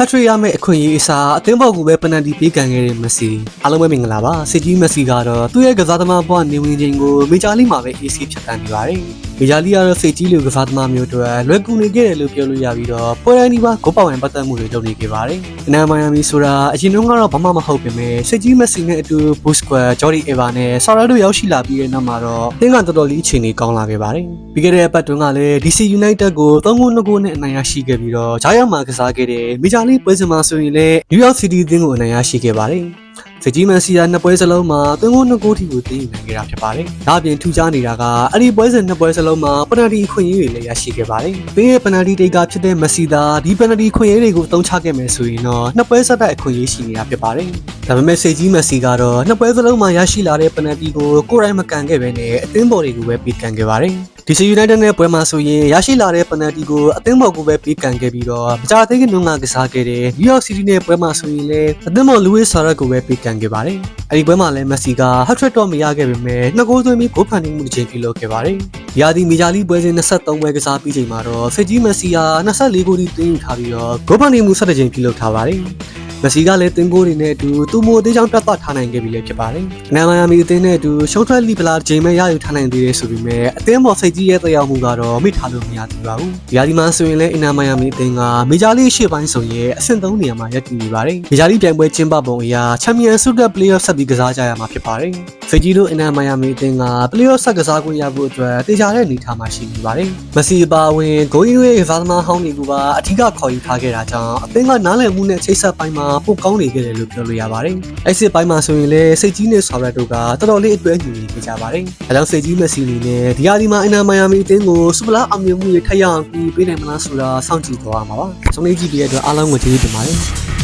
ဟတ်ထရီရမယ့်အခွင့်အရေးအစားအသင်းဘော်ကူပဲပနန်တီပေးကန်ခဲ့တဲ့မက်ဆီအားလုံးပဲမင်္ဂလာပါစစ်ကြီးမက်ဆီကတော့သူ့ရဲ့ကစားသမားဘဝနေဝင်ချိန်ကိုမေဂျာလိမှာပဲ AC ဖြတ်တန်းနေပါတယ် မေဂျာလိကတော့စစ်ကြီးလူကစားသမားမျိုးတွေလွယ်ကူနေခဲ့တယ်လို့ပြောလို့ရပြီးတော့ပွဲတိုင်းဒီပါဂိုးပေါင်ပတ်သက်မှုတွေလုပ်နေခဲ့ပါတယ်အနာမိုင်ယာမီဆိုတာအရင်တုန်းကတော့ဘာမှမဟုတ်ပေမဲ့စစ်ကြီးမက်ဆီနဲ့အတူဘူစကွာဂျော်ဒီအေဗာနဲ့ဆာရာဒိုရောက်ရှိလာပြီးတဲ့နောက်မှာတော့သင်းကတော်တော်လေးအခြေအနေကောင်းလာခဲ့ပါတယ်ပြီးခဲ့တဲ့အပတ်တွင်းကလည်း DC United ကို3ဂိုး2ဂိုးနဲ့အနိုင်ရရှိခဲ့ပြီးတော့ဂျာယန်မှာကစားခဲ့တဲ့မေဂျာလိပွဲစဉ်မှာဆိုရင်လည်း New York City အသင်းကိုအနိုင်ရရှိခဲ့ပါတယ် စကြီးမန်စီယာနှစ်ပွဲစလုံးမှာသွင်းကိုနှစ်ဂိုးထိကိုသိမ်းယူနိုင်ခဲ့တာဖြစ်ပါတယ်။ဒါအပြင်ထူးခြားနေတာကအဲ့ဒီပွဲစဉ်နှစ်ပွဲစလုံးမှာပနတီအခွင့်အရေးတွေလည်းရရှိခဲ့ပါတယ်။ဘေးရဲ့ပနတီတေကဖြစ်တဲ့မက်ဆီသာဒီပနတီခွင့်ရေးတွေကိုအသုံးချခဲ့မယ်ဆိုရင်တော့နှစ်ပွဲဆက်တိုက်အခွင့်အရေးရှိနေတာဖြစ်ပါတယ်။ ဒါပေမဲ့စေကြီးမက်ဆီကတော့နှစ်ပွဲစလုံးမှာရရှိလာတဲ့ပနတီကိုကိုယ်တိုင်မကန်ခဲ့ဘဲနဲ့အသင်းပေါ်တွေကိုပဲပေးကန်ခဲ့ပါတယ်။ DC United နဲ့ပွဲမှာဆိုရင်ရရှိလာတဲ့ပနတီကိုအသင်းပေါ်ကိုပဲပေးကန်ခဲ့ပြီးတော့မကြာသေးခင်တုန်းကကစားခဲ့တဲ့ New York City နဲ့ပွဲမှာဆိုရင်လည်းအသင်းပေါ် Luis Suarez ကိုပဲပေးကန်ခဲ့ပါတယ်။အဲဒီပွဲမှာလည်း Messi က hat-trick တော့မရခဲ့ပေမဲ့နှစ်ဂိုးသွင်းပြီးဂိုးဖန်တီးမှုတစ်ချိန်ပြုလုပ်ခဲ့ပါတယ်။ဒီဟာဒီမီဂျာလီပွဲစဉ်23ပွဲကစားပြီးချိန်မှာတော့ဖစ်ကြီး Messi ဟာ24ဂိုးထိသွင်းယူထားပြီးတော့ဂိုးဖန်တီးမှု17ချိန်ပြုလုပ်ထားပါတယ်။ မက်ဆီကလည်းတင်ကိုတွေနဲ့အတူသူ့မိုအသေးချောင်းပြတ်သားထားနိုင်ခဲ့ပြီလည်းဖြစ်ပါတယ်။နာမယာမီအသင်းနဲ့အတူရှုံးထွက်လီပလာဂျိမ်းမဲ့ရယူထားနိုင်သေးတယ်ဆိုပေမဲ့အသင်းပေါ်စိတ်ကြီးရဲ့တရားမှုကတော့မိထားလို့မရသေးပါဘူး။ဒီယာဒီမှာဆိုရင်လည်းအနာမယာမီအသင်းကမေဂျာလိရှေ့ပိုင်းဆိုရင်အဆင့်3နေရာမှာရပ်တည်နေပါတယ်။မေဂျာလိပြိုင်ပွဲကျင်းပပုံအရချန်ပီယံဆုတက်ပလေးအော့ဆက်ပြီးကစားကြရမှာဖြစ်ပါတယ်။ဖီဂျီတို့အနာမယာမီအသင်းကပလေးအော့ဆက်ကစားခွင့်ရဖို့အတွက်တေချာတဲ့အနေအထားမှာရှိနေပါတယ်။မက်ဆီအပါအဝင်ဂိုးရီရဲ့ဗာသမားဟောင်းတွေကပါအထူးခေါ်ယူထားခဲ့တာကြောင့်အသင်းကနားလည်မှုနဲ့ချိတ်ဆက်ပိုင်းမှာပိုကောင်းနေခဲ့တယ်လို့ပြောလို့ရပါတယ်။အဲ့စစ်ပိုင်းမှာဆိုရင်လည်းစိတ်ကြီးနဲ့ဆော်ရက်တို့ကတော်တော်လေးအတွဲညီနေခဲ့ကြပါတယ်။အဲကြောင့်စိတ်ကြီးမက်ဆီအနေနဲ့ဒီဟာဒီမှာအနာမယာမီအသင်းကိုစူပလာအောင်မြင်မှုတွေထပ်ရအောင်ပြီးပေးနိုင်မလားဆိုတာစောင့်ကြည့်သွားမှာပါ။ဆုံးလေးကြည့်ပြီးတဲ့အတွက်အားလုံးကိုကျေးဇူးတင်ပါတယ်။